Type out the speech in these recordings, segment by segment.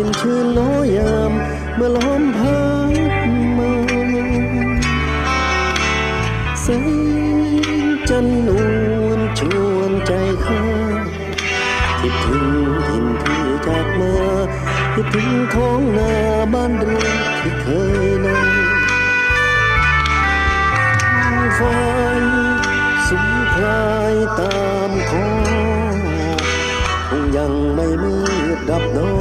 ยิ่งชื่นน้อยาม เมื่อล้อมพัดมาแสงจันนวลชวนใจข้าคิดถึงทินที่จากมาคิดถึงท้องนาบ้านเรือนที่เคยนั่งฟ้าสุมพลายตามคอยังไม่มืดดับนอน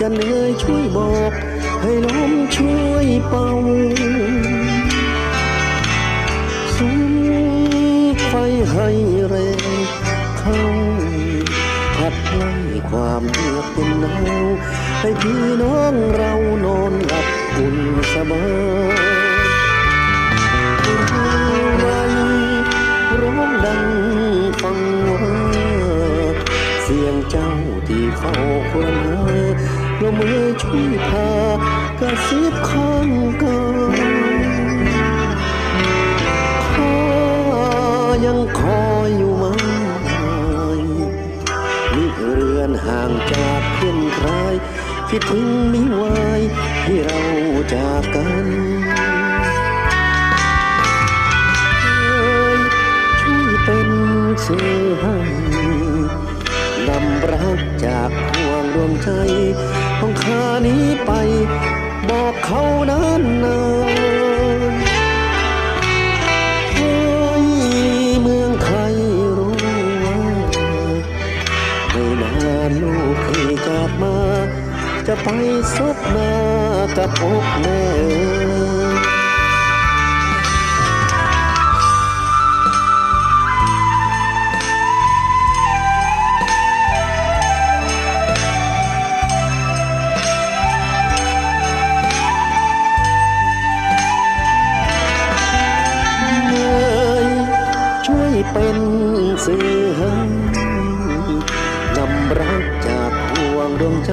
จะเหนื่อยช่วยบอก ให้ลมช่วยเป่าสุมไฟให้แรงเข้าพัดไล่ความเลือกเป็นหนาวให้พี่น้องเรานอนหลับอุ่นสบายไรร้องดังฟังว่า เสียงเจ้าที่เฝ้าควรหา ลมมือช่วยพากระซิบข้างกายข้ายังคอยอยู่ไหมมีเรือนห่างจากเพื่อนใครคิดถึงมิไหวายที่เราจากกันเอ่ยช่วยเป็นสื่อให้นำรักจากห่วงดวงใจ ของข้านี้ไป บอกเขานานนานเฮ้ยเมืองไทยรู้ว่าไม่นานลูกเคยกลับมา จะไปซบหน้ากับอกแม่ สื่อให้นำรักจากห่วงดวงใจ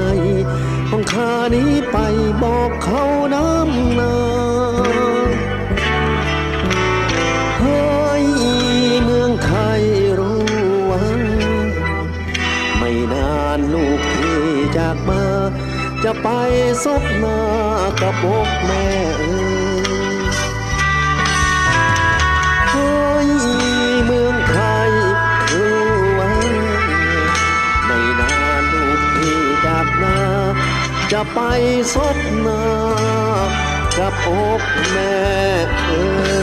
ของข้านี้ไปบอกเขาน้ำนาเฮ้เมืองไทยรู้ว่าไม่นานลูกที่จากมา จะไปซบหน้ากับอกแม่เอ่ย จะไปซบหน้ากับอบแม่เออ